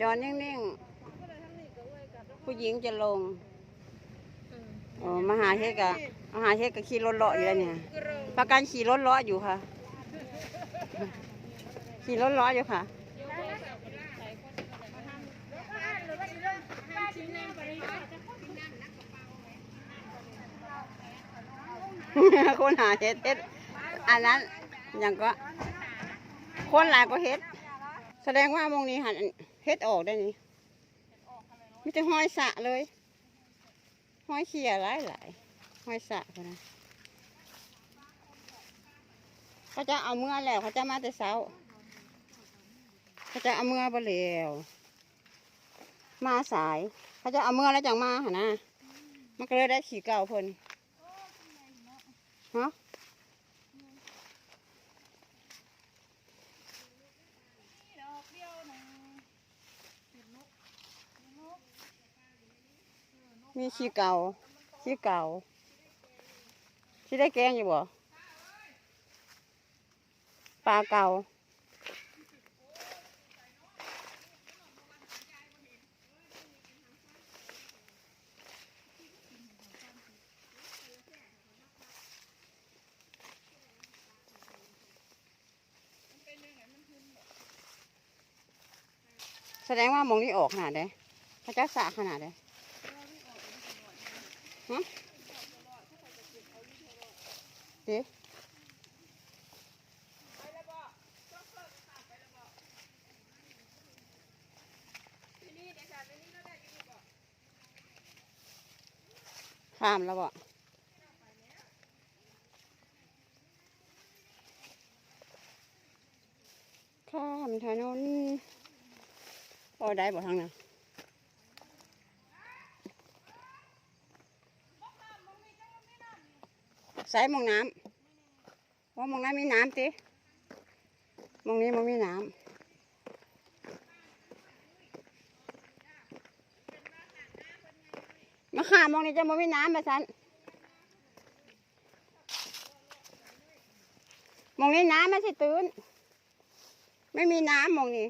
จอดนิ่งๆ ผู้หญิงจะลงโอ้มาหาเฮ็ดกะมาหาเฮ็ดกะขี่รถเลาะอยู่แล้วเนี่ยประกันขี่รถเลาะอยู่ค่ะ ขี่รถเลาะอยู่ค่ะคนหาเฮ็ดเฮ็ดอันนั้นอย่างก็ คนหลายก็เฮ็ด แสดงว่ามองนี้หันเฮ็ดออกได้นี่มีแต่ห้อยสะเลยห้อยเขี่ยหลายหลายๆห้อยสะคนนะเขาจะเอาเมื่อแล้วเขาจะมาแต่เช้าเขาจะเอาเมื่อบ่แล้วมาสาย เขาจะเอาเมื่อแล้วจังมาหนนะมันก็เลยได้ขี่เก่าเพิ่นฮะ มีขี้เก่าขี้เก่าที่ได้แกงอยู่บ่ปลาเก่าแสดงว่ามองนี้ออกขนาดใดพระเจ้าสะขนาดใด ฮะเอ๊ะข้ามแล้วบ่ข้ามถนนพอได้บ่ทางนั้น ใส่หมองน้ำว่ามองน้ำมีน้ำติมองนี้มันมีน้ำมาขามองนี้จะมันมีน้ำมาสันมองนี้น้ำไมันสิตื้น ไม่มีน้ำมองนี้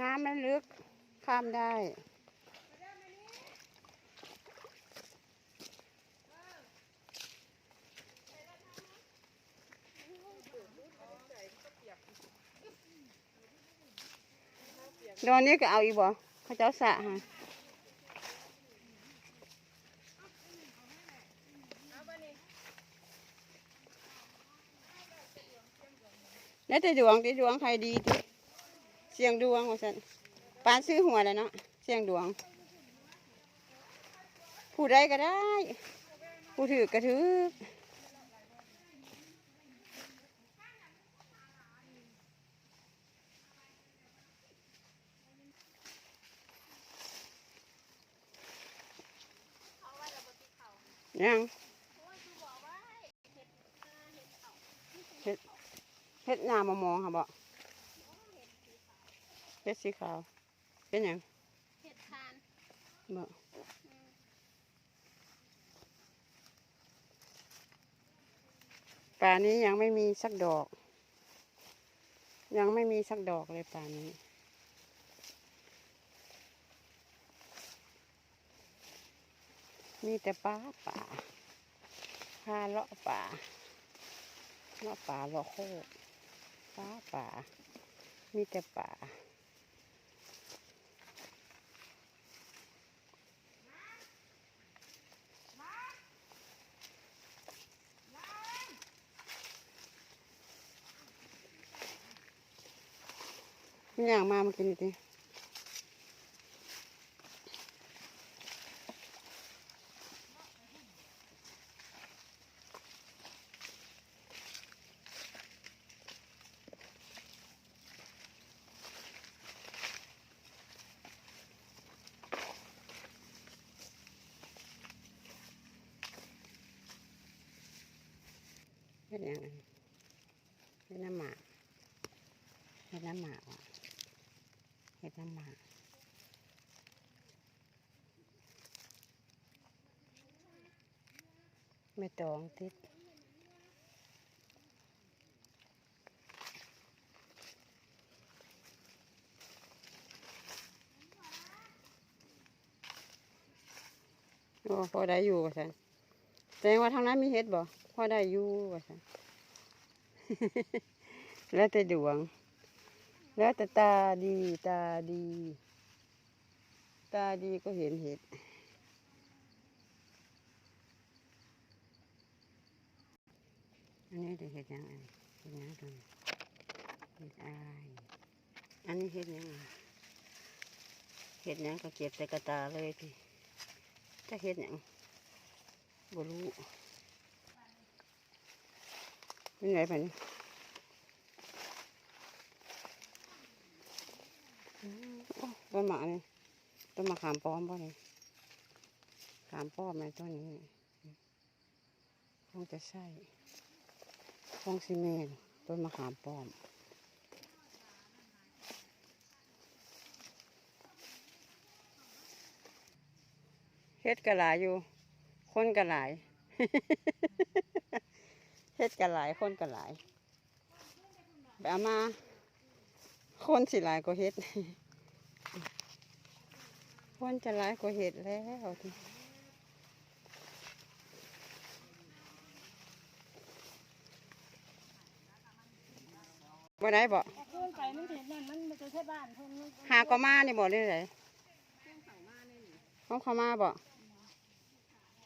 น้ำมันลึก ข้ามได้โดนนี้ก็เอาอีกบ่เขาเจ้าสะฮะแล้วแต่ดวงที่ดวงใครดีที่เสียงดวงของฉัน ปานซื้อหัวแล้วเนาะเสียงดวง ผู้ใดก็ได้ ผู้ถือก็ถือยังเฮ็ดเฮ็ดหน้ามามองค่ะบ่เฮ็ดสีขาว เป็นหยังเห็ดทานบ่ป่านี้ยังไม่มีสักดอก ยังไม่มีสักดอกเลยป่านี้มีแต่ป่าป่าพาเลาะป่าเลาะป่าเลาะโคกป่าป่า มีแต่ป่า ย่างมามากินดิ นั่นนไม่ตองติดโอ้พอได้อยู่กับฉันแสดงว่าทางนั้นมีเฮ็ดบ่พอได้อยู่กับฉัน แล้วแต่ดวง แล้วแต่ตาดีตาดี ตาดีก็เห็นเห็ดอันนี้จะเห็ดยังไงเห็ดยังตัวนี้เห็ดอายอันนี้เห็ดยังไงเห็ดหยังก็เก็บใส่กระตาเลยพี่จะเห็ดหยังบ่รู้เป็นไงพันอืมโอ้ ต้นหมาเลยต้นมะขามป้อมป่ะเลยขามป้อมไหมต้นนี้คงจะใช่ฟองซีเมนต์ต้นมะขามป้อมเฮ็ดกระหลายอยู่ คนกระหลายเฮ็ดกระหลายคนกระหลายไปเอามา คนสิหลายก็เฮ็ด คนจะหลายก็เฮ็ดแล้วทีบ่ได้บ่เอาขึ้นไปมันเห็นนั่นมันมันจะใช่บ้านเพิ่นมันหาก็มานี่บ่ได้เลยของเขามาบ่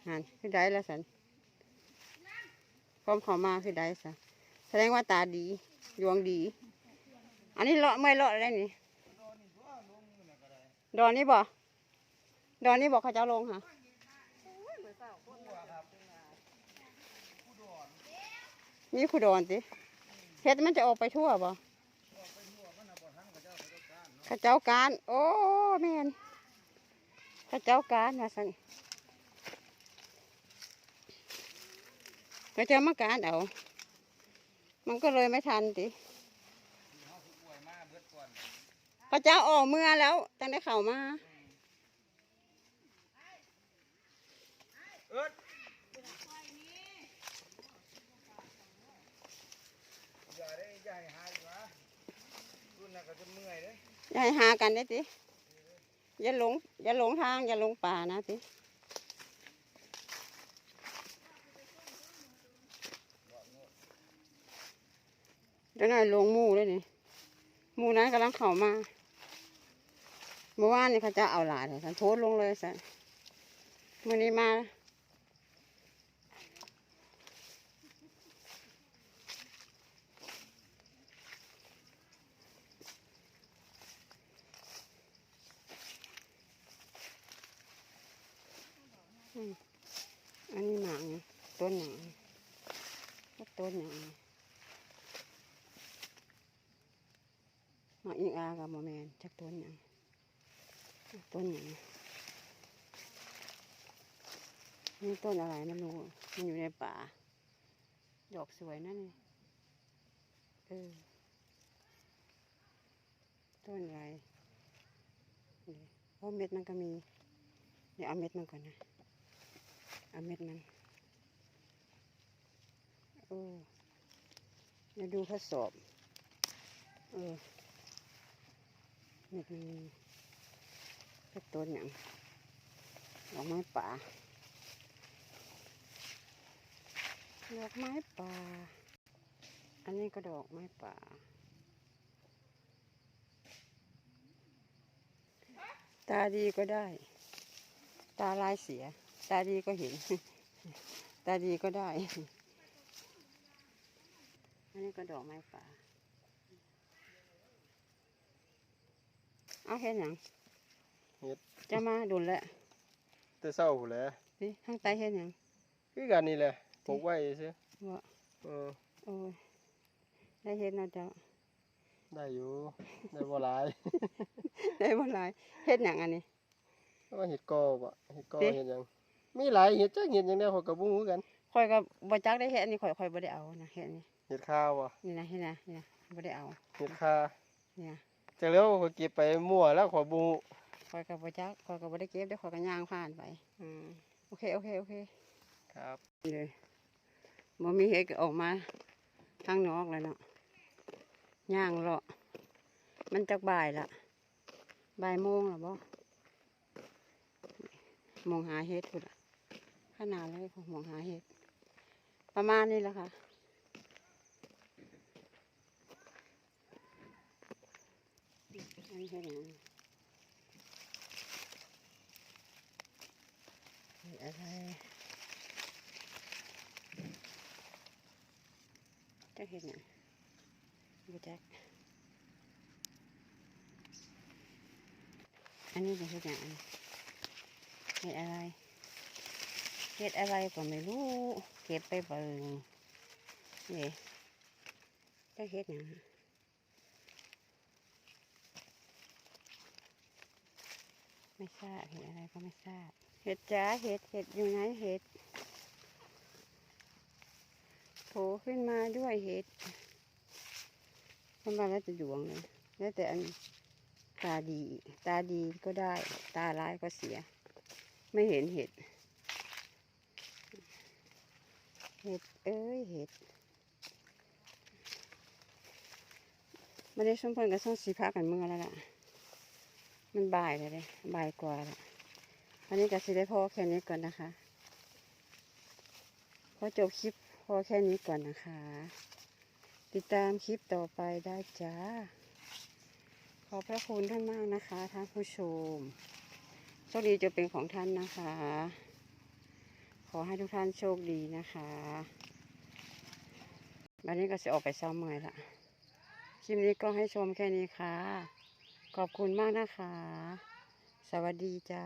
หันคือได้แล้วสันของเขามาคือได้สันแสดงว่าตาดีดวงดี อันนี้เลาะไม่เลาะอะไรนี่ดอนนี้บ่ ดอนนี้บอกเขาจะเอาลงค่ะมีขุดอนสิเฮ็ดมันจะออกไปทั่วบ่ข้าเจ้าการ โอ้แม่นข้าเจ้าการนะสันข้าเจ้ามาการเอา มันก็เลยไม่ทันติข้าเจ้าออกเมื่อแล้วตั้งได้เข่ามา เอิดอย่าได้อย่าให้หายดีกว่ารุ่นนั้นก็จะเมื่อยเด้อย่าให้หากันได้ติอย่าหลงอย่าหลงทางอย่าหลงป่านะติเดี๋ยวหน่อยลงหมู่เลยนี่หมู่นั้นกำลังเข้ามาเมื่อวานนี่เขาจะเอาหลานเลยฉันโพสต์ลงเลยสันมื่อนี้มา อันนี้หมาก นี่ยต้นหนังก็ต้นหนังมาอีกอากับโมแมนจากต้นหนังต้นหนังนี่ต้นอะไรไม่รู้มันอยู่ในป่า ดอกสวยนั่นนี่เออต้นอะไรเพราะเม็ดมันก็มี เดี๋ยวเอาเม็ดมันก่อนนะ เอาเม็ดมัน โอ้เดี๋ยวดูทดสอบ เออนมีเป็นต้นอย่างดอกไม้ป่าดอกไม้ป่า อันนี้ก็ดอกไม้ป่า ตาดีก็ได้ ตาลายเสีย ตาดีก็เห็น ตาดีก็ได้ อันนี้ก็ดอกไม้ป่าเอาเห็นหยังเฮ็ดจะมาดุนแหละแต่เศร้าพู้นแหละนี่ข้างใต้เห็นหยังคือกันนี่แหละปลูกไว้ซื่อว่าเออโอ้ยได้เห็นเนาะเจ้าได้อยู่ได้บ่หลายได้บ่หลายเห็ดหยังอันนี้ เพราะว่าเห็ดกอบ่เห็ดกอติ เห็ดหยังมีหลายเห็ดจักเห็ดหยังแนวเขาก็บ่ฮู้คือกัน ข่อยก็บ่จักได้เห็ดอันนี้ข่อยข่อยบ่ได้เอานะเห็ดอันนี้ เห็ดข้าวบ่นี่นะเห็นนะนี่นะบ่ได้เอาเห็ดคาเนี่ยจักแล้วเขาเก็บไปมั่วแล้วขอยบ่ฮู้ข่อยก็บ่จักข่อยก็บ่ได้เก็บเดี๋ยวข่อยก็ย่างผ่านไปอืมโอเคโอเคโอเคครับเลยบ่มีเห็ดก็ออกมาทางนอกเลยเนาะย่างเลาะมันจักบ่ายละบ่ายโมงละบ่โมงหาเห็ดพุ่นละขนาดเลยผมมองหาเห็ดประมาณนี้แหละค่ะ อันเห็ดหยังเห็ดอะไรจะเห็ดหยังบูจักอันนี้เป็นเห็ดหยังเห็ดอะไรเห็ดอะไรก็ไม่รู้เก็บไปเบิ่งนี่จะเห็ดหยัง ไม่ทราบเห็ดอะไรก็ไม่ทราบ เห็ดจ้าเห็ดเห็ดอยู่ไหนเห็ดโผล่ขึ้นมาด้วยเห็ดทำไมแล้วจะหยวงเลยแล้วแต่อันตาดี ตาดีก็ได้ ตาร้ายก็เสีย ไม่เห็นเห็ด เห็ดเอ้ยเห็ดไม่ได้สมพลกับส่งสีพักกันเมื่อแล้วล่ะ มันบ่ายเลยเลยบ่ายกว่าละวันนี้ก็สิได้พอแค่นี้ก่อนนะคะ พอจบคลิปพอแค่นี้ก่อนนะคะ ติดตามคลิปต่อไปได้จ้า ขอบพระคุณท่านมากนะคะท่านผู้ชมโชคดีจะเป็นของท่านนะคะ ขอให้ทุกท่านโชคดีนะคะวันนี้ก็จะออกไปซ้อมเมื่อยละคลิปนี้ก็ให้ชมแค่นี้ค่ะ ขอบคุณมากนะคะ สวัสดีจ้า